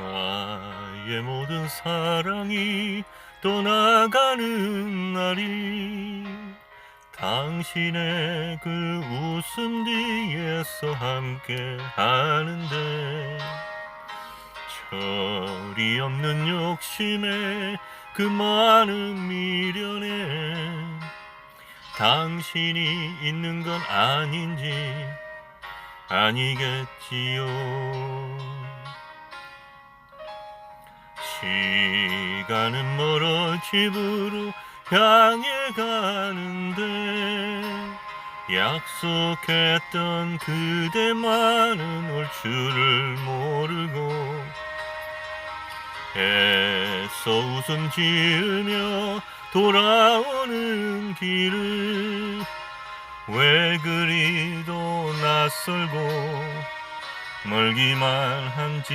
나의 모든 사랑이 떠나가는 날이 당신의 그 웃음 뒤에서 함께 하는데 철이 없는 욕심에 그 많은 미련에 당신이 있는 건 아닌지 아니겠지요 시간은 멀어 집으로 향해 가는데 약속했던 그대만은 올 줄을 모르고 애써 웃음 지으며 돌아오는 길을 왜 그리도 낯설고 멀기만 한지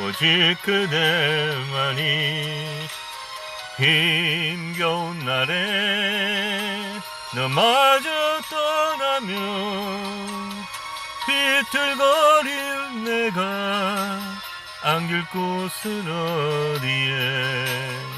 오직 그대만이 힘겨운 날에 너마저 떠나면 비틀거릴 내가 안길 곳은 어디에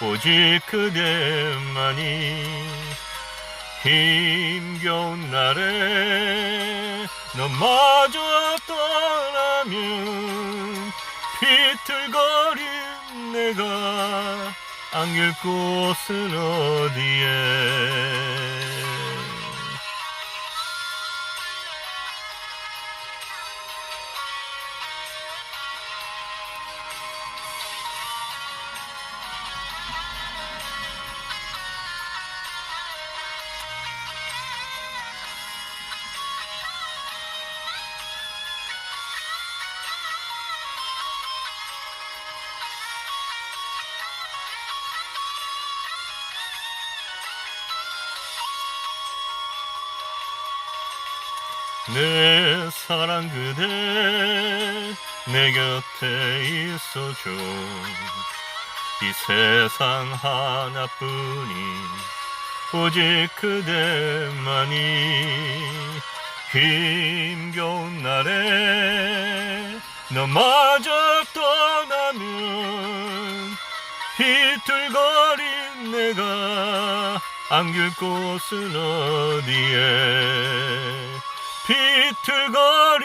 오직 그대만이 힘겨운 날에 너마저 떠나면 비틀거린 내가 안길 곳은 어디에 내 사랑 그대 내 곁에 있어줘. 이 세상 하나뿐이 오직 그대만이 힘겨운 날에 너마저 떠나면 비틀거린 내가 안길 곳은 어디에 비틀거린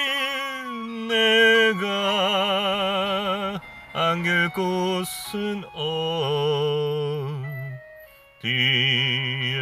내가 안길 곳은 어디에